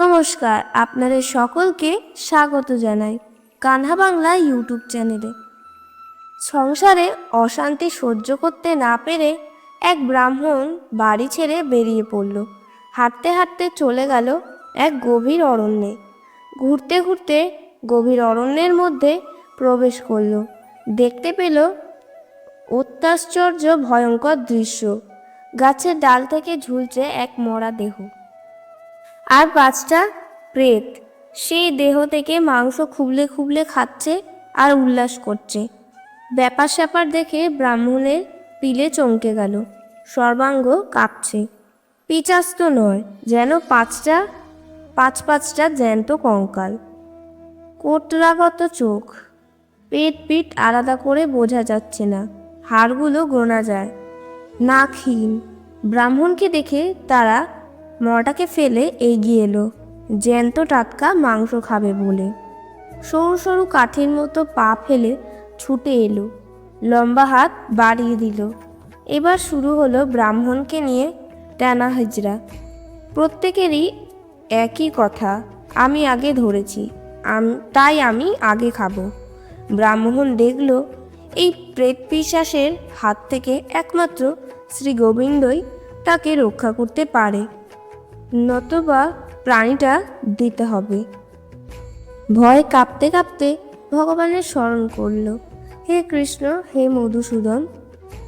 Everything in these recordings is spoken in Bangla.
নমস্কার, আপনাদের সকলকে স্বাগত জানাই কানহা বাংলা ইউটিউব চ্যানেলে। সংসারে অশান্তি সহ্য করতে না পেরে এক ব্রাহ্মণ বাড়ি ছেড়ে বেরিয়ে পড়ল। হাঁটতে হাঁটতে চলে গেল এক গভীর অরণ্যে। ঘুরতে ঘুরতে গভীর অরণ্যের মধ্যে প্রবেশ করল। দেখতে পেল অত্যাশ্চর্য ভয়ঙ্কর দৃশ্য। গাছের ডাল থেকে ঝুলছে এক মরা দেহ। আর পাঁচটা প্রেত। সেই দেহ থেকে মাংস খুবলে খুবলে খাচ্ছে আর উল্লাস করছে। ব্যাপার স্যাপার দেখে ব্রাহ্মণের পিলে চমকে গেল। সর্বাঙ্গ কাঁপছে। পিচাস তো নয়, যেন পাঁচটা, পাঁচ পাঁচটা জ্যান্ত কঙ্কাল। কোটরাগত চোখ। পেট পিঠ আলাদা করে বোঝা যাচ্ছে না। হাড়গুলো গোনা যায়। নাকহীন ব্রাহ্মণকে দেখে তারা মরাটাকে ফেলে এগিয়ে এলো। জ্যান্ত টাটকা মাংস খাবে বলে। সরু সরু কাঠের মতো পা ফেলে ছুটে এলো। লম্বা হাত বাড়িয়ে দিল। এবার শুরু হলো ব্রাহ্মণকে নিয়ে টানা হিজড়া। প্রত্যেকেরই একই কথা, আমি আগে ধরেছি তাই আমি আগে খাব। ব্রাহ্মণ দেখল, এই প্রেত পিশাসের হাত থেকে একমাত্র শ্রী গোবিন্দই তাকে রক্ষা করতে পারে। নতবা প্রাণীটা দিতে হবে। ভয় কাঁপতে কাঁপতে ভগবানের স্মরণ করল। হে কৃষ্ণ, হে মধুসূদন,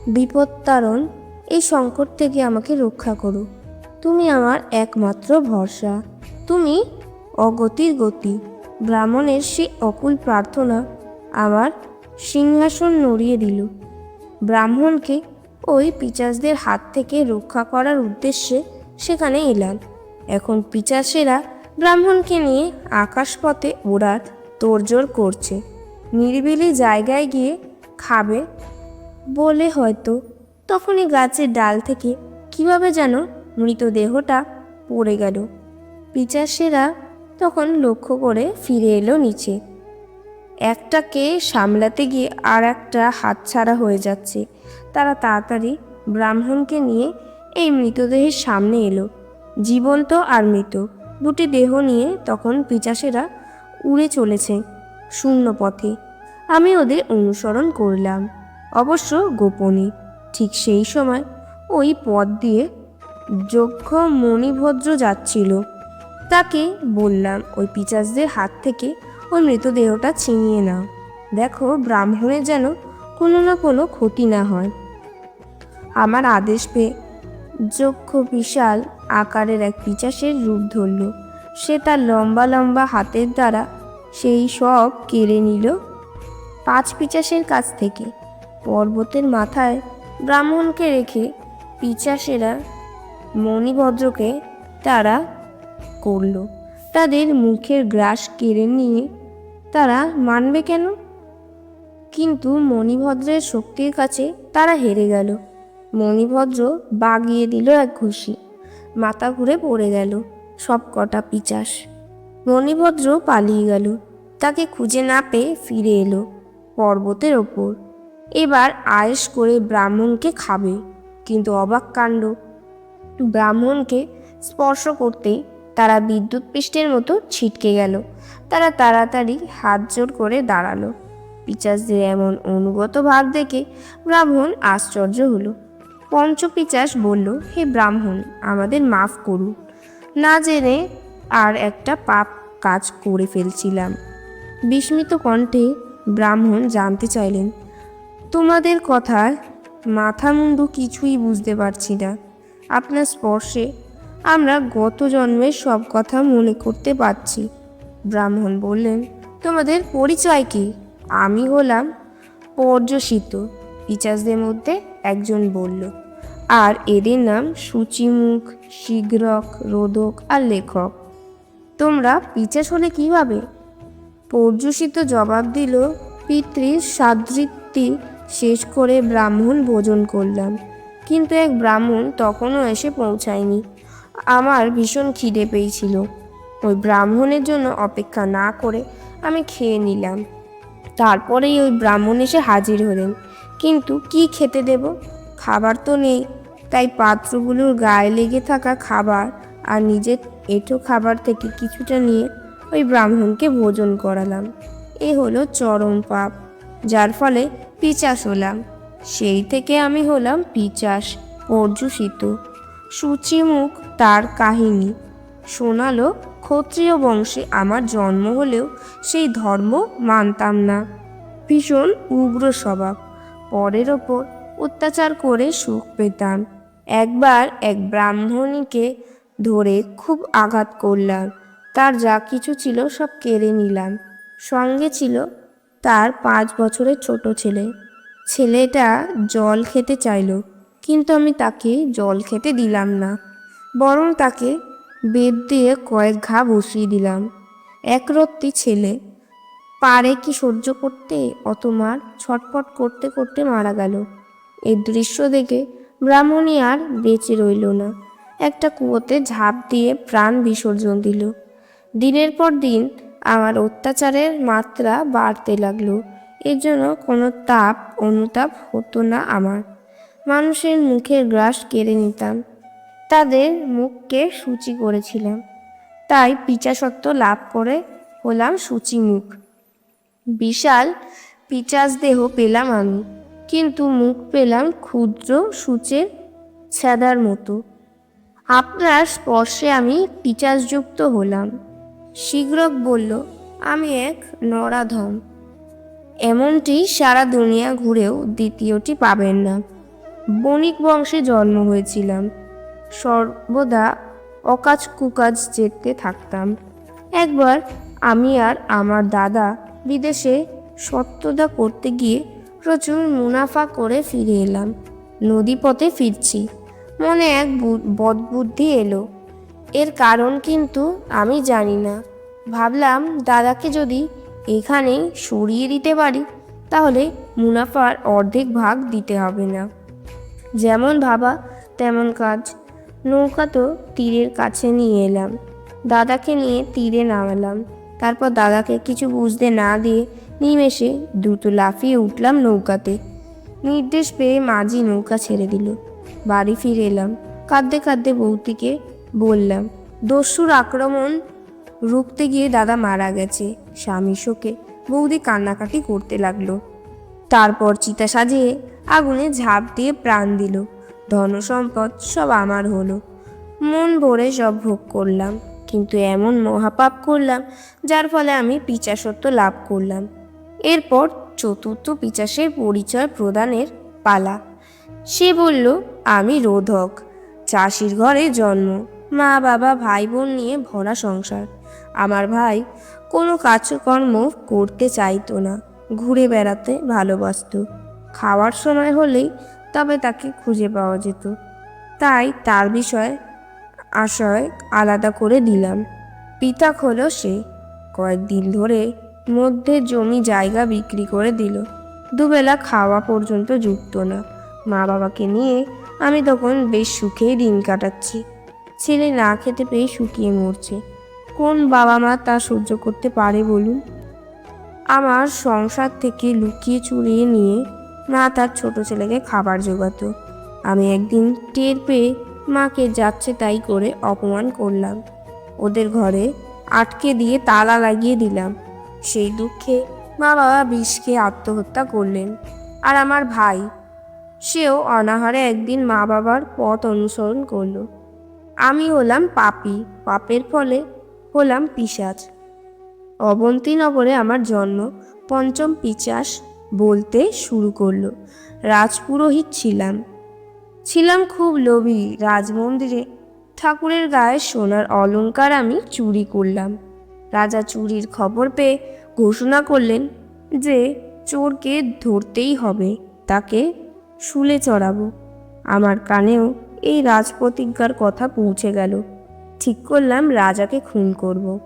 বিপত্তারণ, এই সংকট থেকে আমাকে রক্ষা করো। তুমি আমার একমাত্র ভরসা। তুমি অগতির গতি। ব্রাহ্মণের সে অকুল প্রার্থনা আমার সিংহাসন নড়িয়ে দিল। ব্রাহ্মণকে ওই পিচাসদের হাত থেকে রক্ষা করার উদ্দেশ্যে সেখানে এলাম। এখন পিচাসেরা ব্রাহ্মণকে নিয়ে আকাশপথে ওড়ার তোড়জোড় করছে। নিরিবিলি জায়গায় গিয়ে খাবে বলে হয়তো। তখনই গাছের ডাল থেকে কীভাবে যেন মৃতদেহটা পড়ে গেল। পিচাসেরা তখন লক্ষ্য করে ফিরে এলো নিচে। একটাকে সামলাতে গিয়ে আর একটা হাতছাড়া হয়ে যাচ্ছে। তারা তাড়াতাড়ি ব্রাহ্মণকে নিয়ে এই মৃতদেহের সামনে এলো। জীবন্ত আর মৃত। দুটি দেহ নিয়ে তখন পিচাসেরা উড়ে চলেছে শূন্য পথে। আমি ওদের অনুসরণ করলাম, অবশ্য গোপনে। ঠিক সেই সময় ওই পথ দিয়ে যক্ষ মণিভদ্র যাচ্ছিল। তাকে বললাম, ওই পিচাসদের হাত থেকে ওই মৃতদেহটা ছিনিয়ে নাও। দেখো, ব্রাহ্মণের যেন কোনো না কোনো ক্ষতি না হয়। আমার আদেশ পেয়ে যক্ষ বিশাল আকারের এক পিচাসের রূপ ধরল। সে তার লম্বা লম্বা হাতের দ্বারা সেই সব কেড়ে নিল পাঁচ পিচাসের কাছ থেকে। পর্বতের মাথায় ব্রাহ্মণকে রেখে পিচাসেরা মণিভদ্রকে তারা করল। তাদের মুখের গ্রাস কেড়ে নিয়ে তারা মানবে কেন? কিন্তু মণিভদ্রের শক্তির কাছে তারা হেরে গেল। মণিভদ্র বাগিয়ে দিল এক ঘুষি। মাথা ঘুরে পড়ে গেল সব কটা পিচাস। মণিভদ্র পালিয়ে গেল। তাকে খুঁজে না পেয়ে ফিরে এলো পর্বতের ওপর। এবার আয়েস করে ব্রাহ্মণকে খাবে, কিন্তু অবাক কাণ্ড। ব্রাহ্মণকে স্পর্শ করতেই তারা বিদ্যুৎ পৃষ্ঠের মতো ছিটকে গেল। তারা তাড়াতাড়ি হাত জোর করে দাঁড়াল। পিচাসদের এমন অনুগত ভাব দেখে ব্রাহ্মণ আশ্চর্য হলো। পঞ্চপিচাস বলল, হে ব্রাহ্মণ, আমাদের মাফ করুন। না জেনে আর একটা পাপ কাজ করে ফেলছিলাম। বিস্মিত কণ্ঠে ব্রাহ্মণ জানতে চাইলেন, তোমাদের কথায় মাথা মুন্ডু কিছুই বুঝতে পারছি না। আপনার স্পর্শে আমরা গত জন্মের সব কথা মনে করতে পারছি। ব্রাহ্মণ বললেন, তোমাদের পরিচয় কি? আমি হলাম পর্যসিত পিচাসদের মধ্যে একজন বলল, আর এদের নাম সূচিমুখ শীঘ্রক রোধক আর লেখক। তোমরা পিচাস হলে কীভাবে? পর্যুষিত জবাব দিল পিতৃর সাদৃত্তি শেষ করে ব্রাহ্মণ ভোজন করলাম। কিন্তু এক ব্রাহ্মণ তখনও এসে পৌঁছায়নি। আমার ভীষণ খিদে পেয়েছিল। ওই ব্রাহ্মণের জন্য অপেক্ষা না করে আমি খেয়ে নিলাম। তারপরেই ওই ব্রাহ্মণ এসে হাজির হলেন। কিন্তু কি খেতে দেব? খাবার তো নেই। তাই পাত্রগুলোর গায়ে লেগে থাকা খাবার আর নিজের এঁটো খাবার থেকে কিছুটা নিয়ে ওই ব্রাহ্মণকে ভোজন করালাম। এ হলো চরম পাপ, যার ফলে পিচাস হলাম। সেই থেকে আমি হলাম পিচাস, পর্যুষিত। সূচিমুখ তার কাহিনী। শোনালো ক্ষত্রিয় বংশে আমার জন্ম হলেও সেই ধর্ম মানতাম না। ভীষণ উগ্র স্বভাব। পরের ওপর অত্যাচার করে সুখ পেতাম। একবার এক ব্রাহ্মণীকে ধরে খুব আঘাত করলাম। তার যা কিছু ছিল সব কেড়ে নিলাম। সঙ্গে ছিল তার পাঁচ বছরের ছোট ছেলে। ছেলেটা জল খেতে চাইলো, কিন্তু আমি তাকে জল খেতে দিলাম না। বরং তাকে বেদ দিয়ে কয়েক ঘা বসিয়ে দিলাম। একরত্তি ছেলে পারে কি সহ্য করতে? অত মার ছটফট করতে করতে মারা গেল। এই দৃশ্য দেখে ব্রাহ্মণী আর বেঁচে রইল না। একটা কুয়োতে ঝাঁপ দিয়ে প্রাণ বিসর্জন দিল। দিনের পর দিন আমার অত্যাচারের মাত্রা বাড়তে লাগল। এর জন্য কোনো তাপ, অনুতাপ হতো না আমার। মানুষের মুখের গ্রাস কেড়ে নিতাম। তাদের মুখকে সূচি করেছিলাম। তাই পিচাসত্ব লাভ করে হলাম সূচিমুখ বিশাল পিচাস দেহ পেলাম আমি, কিন্তু মুখ পেলাম ক্ষুদ্র সূচের ছ্যাদার মতো। আপনার স্পর্শে আমি পিচাসযুক্ত হলাম। শীঘ্রক বলল, আমি এক নরাধম। এমনটি সারা দুনিয়া ঘুরেও দ্বিতীয়টি পাবেন না। বণিক বংশে জন্ম হয়েছিলাম। সর্বদা অকাজ কুকাজ যেতে থাকতাম। একবার আমি আর আমার দাদা বিদেশে সত্যদা করতে গিয়ে প্রচুর মুনাফা করে ফিরে এলাম। নদীপথে ফিরছি। মনে এক বদবুদ্ধি এলো। এর কারণ কিন্তু আমি জানি না। ভাবলাম, দাদাকে যদি এখানে সরিয়ে দিতে পারি, তাহলে মুনাফার অর্ধেক ভাগ দিতে হবে না। যেমন ভাবা, তেমন কাজ। নৌকা তো তীরের কাছে নিয়ে এলাম। দাদাকে নিয়ে তীরে নামালাম। তারপর দাদাকে কিছু বুঝতে না দিয়ে নিমেষে দ্রুত লাফিয়ে উঠলাম নৌকাতে। নির্দেশ পেয়ে মাঝি নৌকা ছেড়ে দিল। বাড়ি ফিরে এলাম। কাঁদতে কাঁদতে বৌদিকে বললাম, দস্যুর আক্রমণ রুখতে গিয়ে দাদা মারা গেছে। স্বামী শোকে বৌদি কান্নাকাটি করতে লাগল। তারপর চিতা সাজিয়ে আগুনে ঝাঁপ দিয়ে প্রাণ দিল। ধনসম্পদ সব আমার হলো। মন ভরে সব ভোগ করলাম। কিন্তু এমন মহাপাপ করলাম, যার ফলে আমি পিচাসত্ব লাভ করলাম। এরপর চতুর্থ পিচাসের পরিচয় প্রদানের পালা। সে বলল, আমি রোধক, চাষির ঘরে জন্ম। মা, বাবা ভাই বোন নিয়ে ভরা সংসার। আমার ভাই কোনো কাজকর্ম করতে চাইতো না, ঘুরে বেড়াতে ভালোবাসতো। খাওয়ার সময় হলেই তবে তাকে খুঁজে পাওয়া যেত। তাই তার বিষয়ে আশয় আলাদা করে দিলাম পিতাক হলো সে। কয়েকদিন ধরে মধ্যে জমি জায়গা বিক্রি করে দিল। দুবেলা খাওয়া পর্যন্ত যুক্ত না। মা বাবাকে নিয়ে আমি তখন বেশ সুখেই দিন কাটাচ্ছি। ছেলে না খেতে পেয়ে শুকিয়ে মরছে। কোন বাবা মা তা সহ্য করতে পারে বলুন? আমার সংসার থেকে লুকিয়ে চুরিয়ে নিয়ে মা তার ছোট ছেলেকে খাবার জোগাতো। আমি একদিন টের পেয়ে মাকে যাচ্ছে তাই করে অপমান করলাম। ওদের ঘরে আটকে দিয়ে তালা লাগিয়ে দিলাম। সেই দুঃখে মা বাবা বিষ খেয়ে আত্মহত্যা করলেন। আর আমার ভাই, সেও অনাহারে একদিন মা বাবার পথ অনুসরণ করল। আমি হলাম পাপী, পাপের ফলে হলাম পিশাচ। অবন্তীনগরে আমার জন্ম, পঞ্চম পিচাস বলতে শুরু করল। রাজপুরোহিত ছিলাম। ছিলাম খুব লোভী রাজমন্দিরে। ঠাকুরের গায়ে সোনার অলংকার আমি চুরি করলাম। রাজা চুরির খবর পেয়ে ঘোষণা করলেন যে চোরকে ধরতেই হবে, তাকে শুলে চড়াবো। আমার কানেও এই রাজপ্রতিজ্ঞার কথা পৌঁছে গেল। ঠিক করলাম রাজাকে খুন করব।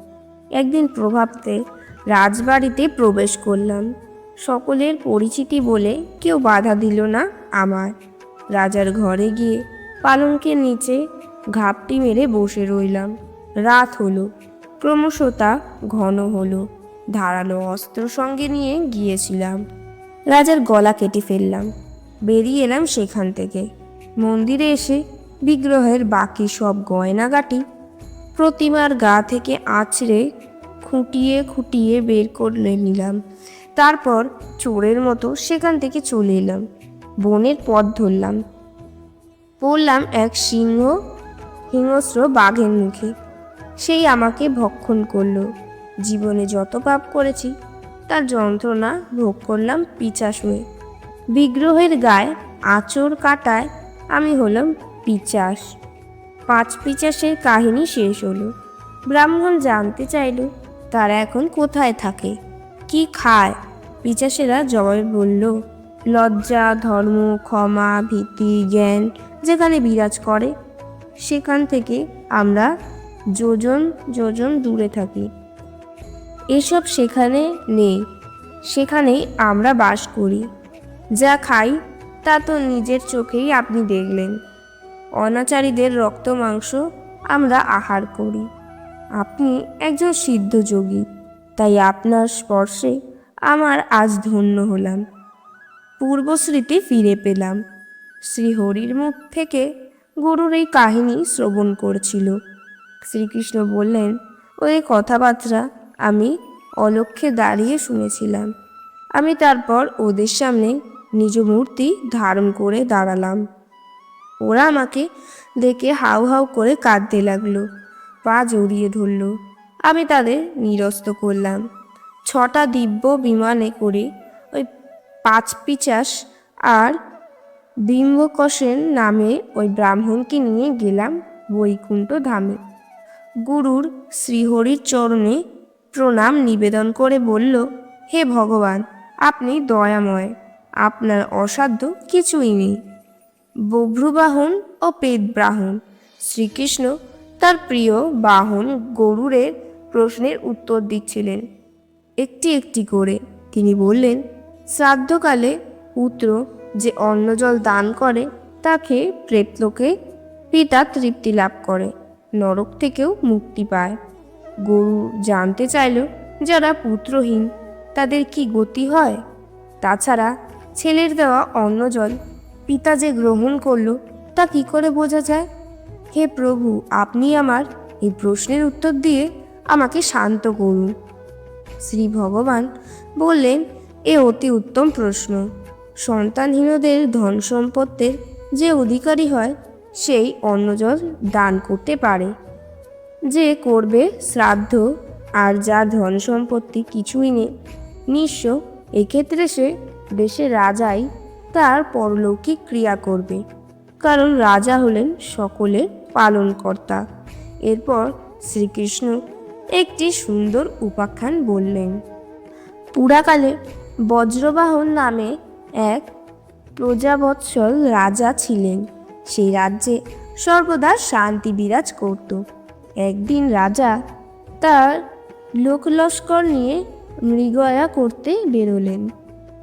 একদিন প্রভাবতে রাজবাড়িতে প্রবেশ করলাম। সকলের পরিচিতি বলে কেউ বাধা দিল না আমার রাজার ঘরে গিয়ে পালঙ্কের নিচে ঘাপটি মেরে বসে রইলাম। রাত হলো, ক্রমশ তা ঘন হলো। ধারালো অস্ত্র সঙ্গে নিয়ে গিয়েছিলাম। রাজার গলা কেটে ফেললাম। বেরিয়ে এলাম সেখান থেকে। মন্দিরে এসে বিগ্রহের বাকি সব গয়নাগাটি প্রতিমার গা থেকে আছড়ে খুঁটিয়ে খুঁটিয়ে বের করে নিলাম। তারপর চোরের মতো সেখান থেকে চলে এলাম। বনের পথ ধরলাম। পড়লাম এক সিংহ, হিংস্র বাঘের মুখে। সেই আমাকে ভক্ষণ করল। জীবনে যত পাপ করেছি, তার যন্ত্রণা ভোগ করলাম পিচাস হয়ে। বিগ্রহের গায়ে আঁচড় কাটায় আমি হলাম পিচাস। পাঁচ পিচাসের কাহিনী শেষ হলো। ব্রাহ্মণ জানতে চাইল, তারা এখন কোথায় থাকে? কি খায়? পিচাসেরা জবাবে বলল লজ্জা, ধর্ম, ক্ষমা, ভীতি, জ্ঞান যেখানে বিরাজ করে, সেখান থেকে আমরা যোজন যোজন দূরে থাকি। এসব সেখানে নেই। সেখানেই আমরা বাস করি। যা খাই, তা তো নিজের চোখেই আপনি দেখলেন। অনাচারীদের রক্ত মাংস আমরা আহার করি। আপনি একজন সিদ্ধ যোগী, তাই আপনার স্পর্শে আমার আজ ধন্য হলাম। পূর্বস্মৃতি ফিরে পেলাম। শ্রীহরির মুখ থেকে গরুর এই কাহিনী শ্রবণ করছিল। শ্রীকৃষ্ণ বললেন, ওই কথাবার্তা আমি অলক্ষ্যে দাঁড়িয়ে শুনেছিলাম। আমি তারপর ওদের সামনে নিজ মূর্তি ধারণ করে দাঁড়ালাম। ওরা আমাকে দেখে হাউ হাউ করে কাঁদতে লাগল, পা জড়িয়ে ধরলো। আমি তাদের নিরস্ত করলাম। ছটা দিব্য বিমানে করে পাঁচ পিচাস আর বিম্বকসেন নামে ওই ব্রাহ্মণকে নিয়ে গেলাম বৈকুণ্ঠ ধামে। গুরুর শ্রীহরির চরণে প্রণাম নিবেদন করে বলল, হে ভগবান, আপনি দয়াময়, আপনার অসাধ্য কিছুই নেই। বভ্রুবাহন ও পেদব্রাহন শ্রীকৃষ্ণ তার প্রিয় বাহন গরুরের প্রশ্নের উত্তর দিচ্ছিলেন। একটি একটি করে তিনি বললেন শ্রাদ্ধকালে পুত্র যে অন্নজল দান করে, তাকে প্রেতলোকে পিতা তৃপ্তি লাভ করে, নরক থেকেও মুক্তি পায়। গরু জানতে চাইল, যারা পুত্রহীন, তাদের কি গতি হয়? তাছাড়া ছেলের দেওয়া অন্নজল পিতা যে গ্রহণ করল, তা কি করে বোঝা যায়? হে প্রভু, আপনি আমার এই প্রশ্নের উত্তর দিয়ে আমাকে শান্ত করুন। শ্রী ভগবান বললেন এ অতি উত্তম প্রশ্ন। সন্তানহীনদের ধন সম্পত্তির যে অধিকারী হয়, সেই অন্নজল দান করতে পারে। যে করবে শ্রাদ্ধ আর যার ধন সম্পত্তি কিছুই নেই নিঃস্ব এক্ষেত্রে সে দেশের রাজাই তার পরলৌকিক ক্রিয়া করবে। কারণ রাজা হলেন সকলের পালনকর্তা। এরপর শ্রীকৃষ্ণ একটি সুন্দর উপাখ্যান বললেন, পুরাকালে বজ্রবাহন নামে এক প্রজাবৎসল রাজা ছিলেন। সেই রাজ্যে সর্বদা শান্তি বিরাজ করত। একদিন রাজা তার লোকলস্কর নিয়ে মৃগয়া করতে বেরোলেন।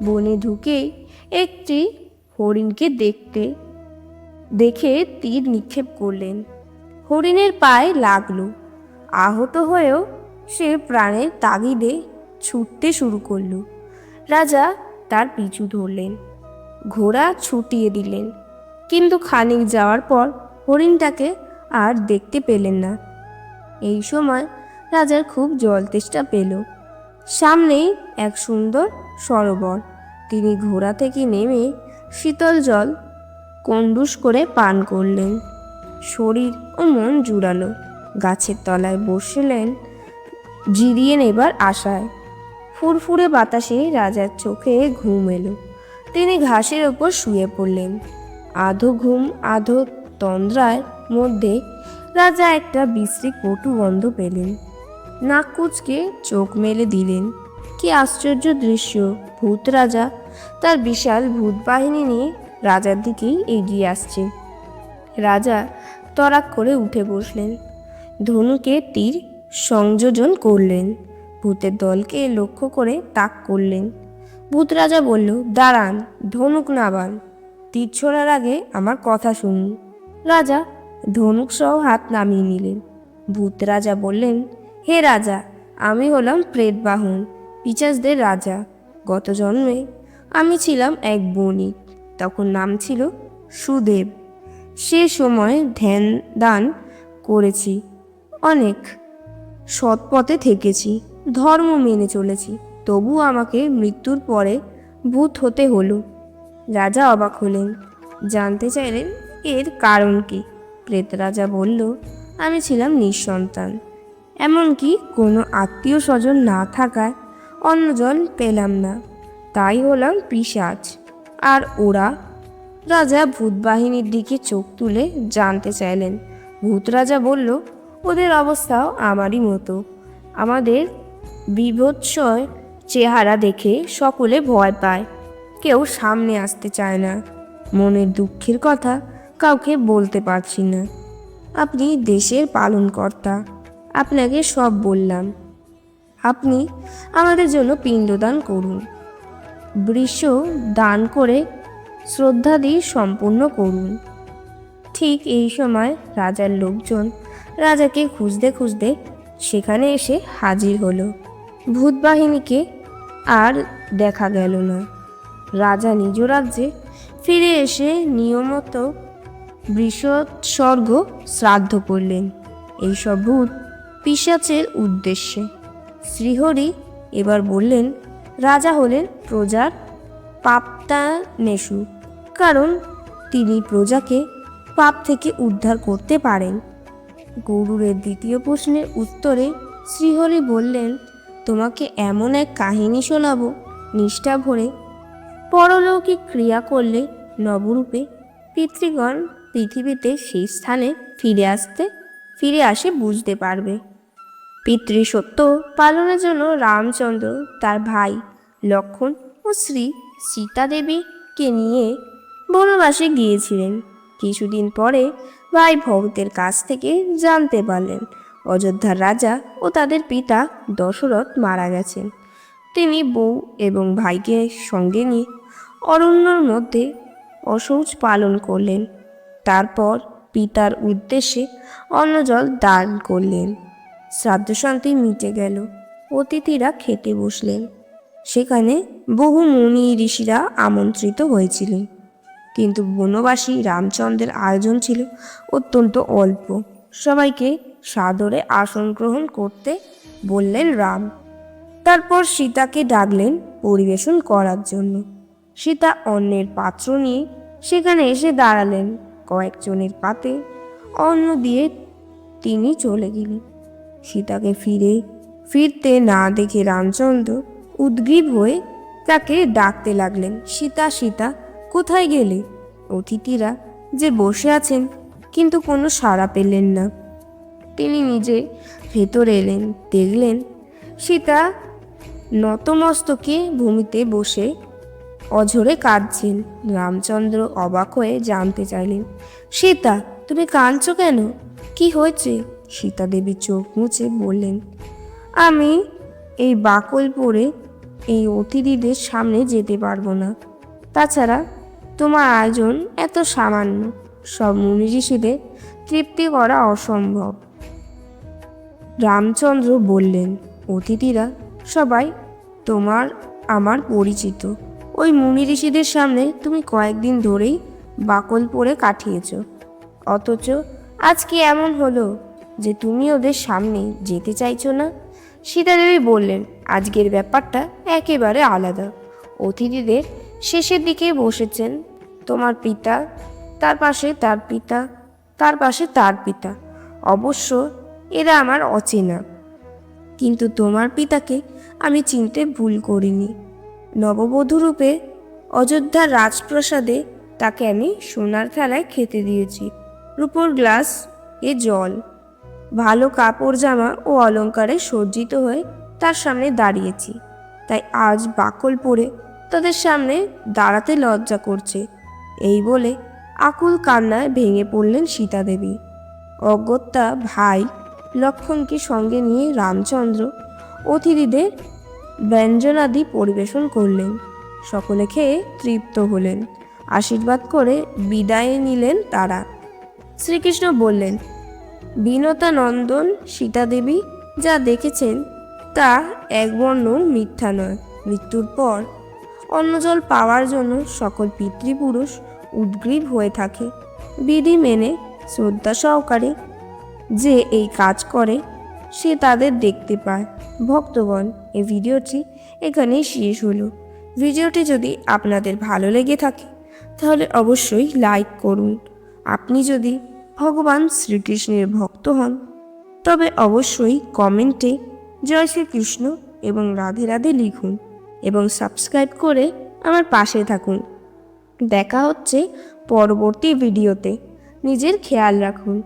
বনে ঢুকেই একটি হরিণকে দেখতে, দেখে তীর নিক্ষেপ করলেন। হরিণের পায়ে লাগল। আহত হয়েও সে প্রাণের তাগিদে ছুটতে শুরু করল। রাজা তার পিছু ধরলেন। ঘোড়া ছুটিয়ে দিলেন। কিন্তু খানিক যাওয়ার পর হরিণটাকে আর দেখতে পেলেন না। এই সময় রাজার খুব জল তেষ্টা পেল। সামনেই এক সুন্দর সরোবর। তিনি ঘোড়া থেকে নেমে শীতল জল কন্ডুস করে পান করলেন। শরীর ও মন জুড়ালো। গাছের তলায় বসলেন জিরিয়ে নেবার আশায়। ফুরফুরে বাতাসে রাজার চোখে ঘুম এলো। তিনি ঘাসের ওপর শুয়ে পড়লেন। আধো ঘুম, আধো তন্দ্রার মধ্যে রাজা একটা বিশ্রী কটু গন্ধ পেলেন। নাক কুচকে চোখ মেলে দিলেন, কি আশ্চর্য দৃশ্য, ভূত রাজা। তার বিশাল ভূত বাহিনী নিয়ে রাজার দিকেই এগিয়ে আসছে। রাজা তরাক করে উঠে বসলেন। ধনুকে তীর সংযোজন করলেন। ভূতের দলকে লক্ষ্য করে তাক করলেন। ভূত রাজা বলল, দাঁড়ান, ধনুক নাবান। তীর ছোড়ার আগে আমার কথা শুনুন। রাজা ধনুক সহ হাত নামিয়ে নিলেন। ভূত রাজা বললেন, হে রাজা, আমি হলাম প্রেতবাহন, পিচাসদের রাজা। গত জন্মে আমি ছিলাম এক বণিক, তখন নাম ছিল সুদেব। সে সময় ধ্যান দান করেছি, অনেক সৎপথে থেকেছি। ধর্ম মেনে চলেছি। তবু আমাকে মৃত্যুর পরে ভূত হতে হলো। রাজা অবাক হলেন। জানতে চাইলেন, এর কারণ কি? প্রেত রাজা বলল, আমি ছিলাম নিঃসন্তান। এমনকি কোনো আত্মীয় স্বজন না থাকায় অন্ন জল পেলাম না। তাই হলাম পিসাচ আর ওরা? রাজা ভূত বাহিনীর দিকে চোখ তুলে জানতে চাইলেন। ভূত রাজা বলল, ওদের অবস্থাও আমারই মতো। আমাদের বিভৎসয় চেহারা দেখে সকলে ভয় পায়। কেউ সামনে আসতে চায় না। মনের দুঃখের কথা কাউকে বলতে পারছি না। আপনি দেশের পালনকর্তা। আপনাকে সব বললাম। আপনি আমাদের জন্য পিণ্ডদান করুন। বৃষ দান করে শ্রদ্ধা দিয়ে সম্পূর্ণ করুন। ঠিক এই সময় রাজার লোকজন রাজাকে খুঁজতে খুঁজতে সেখানে এসে হাজির হলো। ভূত বাহিনীকে আর দেখা গেল না। রাজা নিজ রাজ্যে ফিরে এসে নিয়মত বৃষৎসর্গ শ্রাদ্ধ করলেন। এইসব ভূত পিসাচের উদ্দেশ্যে। শ্রীহরি এবার বললেন, রাজা হলেন প্রজার পাপতা নেশু কারণ তিনি প্রজাকে পাপ থেকে উদ্ধার করতে পারেন। গরুরের দ্বিতীয় প্রশ্নের উত্তরে শ্রীহরি বললেন, তোমাকে এমন এক কাহিনী শোনাবো, নিষ্ঠা ভরে। পরলৌকিক ক্রিয়া করলে নবরূপে পিতৃগণ পৃথিবীতে সেই স্থানে ফিরে আসতে, ফিরে আসে বুঝতে পারবে। পিতৃসত্য পালনের জন্য রামচন্দ্র তার ভাই লক্ষণ ও শ্রী সীতাদেবীকে নিয়ে বনবাসে গিয়েছিলেন। কিছুদিন পরে ভাই ভরতের কাছ থেকে জানতে পারলেন। অযোধ্যার রাজা ও তাদের পিতা দশরথ মারা গেছেন। তিনি বউ এবং ভাইকে সঙ্গে নিয়ে অরণ্যর মধ্যে অশৌচ পালন করলেন। তারপর পিতার উদ্দেশ্যে অন্নজল দান করলেন। শ্রাদ্ধশান্তি মিটে গেল। অতিথিরা খেতে বসলেন। সেখানে বহু মুনি ঋষিরা আমন্ত্রিত হয়েছিলেন। কিন্তু বনবাসী রামচন্দ্রের আয়োজন ছিল অত্যন্ত অল্প। সবাইকে সাদরে আসন গ্রহণ করতে বললেন রাম। তারপর সীতাকে ডাকলেন পরিবেশন করার জন্য। সীতা অন্যের পাত্র নিয়ে সেখানে এসে দাঁড়ালেন কয়েকজনের পাতে। অন্ন দিয়ে তিনি চলে গেলেন। সীতাকে ফিরে, ফিরতে না দেখে রামচন্দ্র উদ্গ্রীব হয়ে তাকে ডাকতে লাগলেন। সীতা সীতা কোথায় গেলে? অতিথিরা যে বসে আছেন, কিন্তু কোনো সাড়া পেলেন না। তিনি নিজে ভেতরে এলেন, দেখলেন সীতা নতমস্তকে ভূমিতে বসে অঝরে কাঁদছেন। রামচন্দ্র অবাক হয়ে জানতে চাইলেন, সীতা, তুমি কাঁদছো কেন? কি হয়েছে? সীতা দেবী চোখ মুছে বললেন, আমি এই বাকল পরে এই অতিথিদের সামনে যেতে পারব না। তাছাড়া তোমার আয়োজন এত সামান্য। সব মুনি ঋষিদের তৃপ্তি করা অসম্ভব। রামচন্দ্র বললেন, অতিথিরা সবাই তোমার, আমার পরিচিত। ওই মুনি ঋষিদের সামনে তুমি কয়েকদিন ধরেই বাকল পরে কাটিয়েছ। অথচ আজকে এমন হলো যে তুমি ওদের সামনে যেতে চাইছো না? সীতাদেবী বললেন, আজকের ব্যাপারটা একেবারে আলাদা। অতিথিদের শেষের দিকে বসেছেন তোমার পিতা, তার পাশে তার পিতা, তার পাশে তার পিতা। অবশ্য এরা আমার অচেনা। কিন্তু তোমার পিতাকে আমি চিনতে ভুল করিনি। নববধূ রূপে অযোধ্যার রাজপ্রাসাদে তাকে আমি সোনার থালায় খেতে দিয়েছি। রূপোর গ্লাস এ জল। ভালো কাপড় জামা ও অলঙ্কারে সজ্জিত হয়ে তার সামনে দাঁড়িয়েছি। তাই আজ বাকল পরে তাদের সামনে দাঁড়াতে লজ্জা করছে। এই বলে আকুল কান্নায় ভেঙে পড়লেন সীতাদেবী অগত্যা ভাই লক্ষণকে সঙ্গে নিয়ে রামচন্দ্র অতিথিদের ব্যঞ্জনাদি পরিবেশন করলেন। সকলে খেয়ে তৃপ্ত হলেন। আশীর্বাদ করে বিদায় নিলেন তারা। শ্রীকৃষ্ণ বললেন বিনতা নন্দন সীতাদেবী যা দেখেছেন তা একবর্ণ মিথ্যা নয়। মৃত্যুর পর অন্নজল পাওয়ার জন্য সকল পিতৃপুরুষ উদ্গ্রীব হয়ে থাকে। বিধি মেনে, শ্রদ্ধা সহকারে যে এই কাজ করে, সে তাদের দেখতে পায়। ভক্তগণ এই ভিডিওটি এখানেই শেষ হলো। ভিডিওটি যদি আপনাদের ভালো লেগে থাকে, তাহলে অবশ্যই লাইক করুন। আপনি যদি ভগবান শ্রীকৃষ্ণের ভক্ত হন, তবে অবশ্যই কমেন্টে জয় শ্রীকৃষ্ণ এবং রাধে রাধে লিখুন। এবং সাবস্ক্রাইব করে আমার পাশে থাকুন। দেখা হচ্ছে পরবর্তী ভিডিওতে। নিজের খেয়াল রাখুন।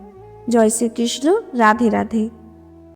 জয় শ্রীকৃষ্ণ, রাধে রাধে।